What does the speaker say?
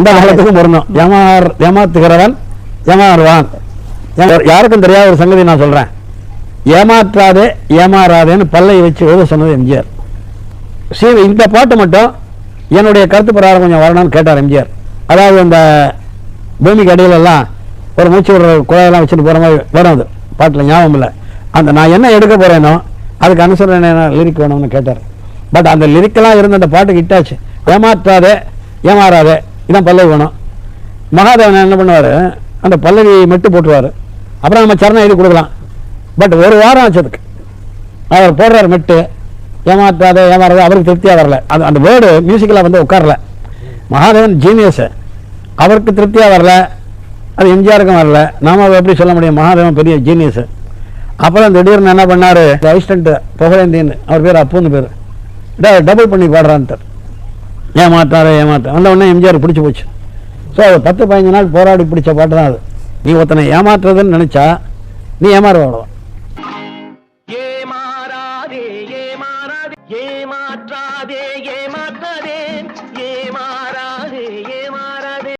எந்த காலத்துக்கும் பொருந்தும். ஏமாறு ஏமாத்துகிறவன் ஏமாறுவான் யாருக்கும் தெரியாத ஒரு சங்கதி நான் சொல்கிறேன் ஏமாற்றாதே ஏமாறாதேன்னு பல்லை வச்சு எழுத சொன்னது எம்ஜிஆர். சரி இந்த பாட்டு மட்டும் என்னுடைய கருத்து பிரகாரம் கொஞ்சம் வரணும்னு கேட்டார் எம்ஜிஆர். அதாவது அந்த பூமிக்கு அடியிலெல்லாம் ஒரு மூச்சு விடுற குழாயெல்லாம் வச்சுட்டு போகிற மாதிரி வரும் அது. பாட்டில் ஞாபகம் இல்லை. அந்த நான் என்ன எடுக்க போகிறேனோ அதுக்கு அனுசரணை லிரிக் வேணும்னு கேட்டார். பட் அந்த லிரிக்கெல்லாம் இருந்த அந்த பாட்டுக்கு இட்டாச்சு. ஏமாற்றாதே ஏமாறாதே. இதான் பல்லவி வேணும் மகாதேவன் என்ன பண்ணுவார்? அந்த பல்லவி மெட்டு போட்டுருவார். அப்புறம் நம்ம சரணம் எழுதி கொடுக்கலாம். பட் ஒரு வாரம் ஆச்சு அதுக்கு. அவர் போடுறார் மெட்டு. ஏமாற்றாத ஏமாறாத அவருக்கு திருப்தியாக வரல. அது அந்த வேர்டு மியூசிக்கலாக வந்து உட்காரல. மகாதேவன் ஜீனியஸு அவருக்கு திருப்தியாக வரல. அது எம்ஜிஆருக்கும் வரல. நாம் அதை எப்படி சொல்ல முடியும்? மகாதேவன் பெரிய ஜீனியஸு அப்புறம் திடீர்னு என்ன பண்ணார்? அசிஸ்டண்ட்டு புகழேந்தின்னு. அவர் பேர் அப்புன்னு பேர். டபுள் பண்ணி பாடுறான்ட்டு ஏமாற்றாரே ஏமாற்ற வந்த உடனே எம்ஜிஆர் பிடிச்சி போச்சு. ஸோ அது பத்து பதினஞ்சு நாள் போராடி பிடிச்ச பாட்டு தான் அது. நீ ஒருத்தனை ஏமாற்றுறதுன்னு நினச்சா நீ ஏமாறுவ அவ்வளோதான் ஏமாறாதே ஏமாறாதே ஏமாற்றாதே ஏமாற்றாதே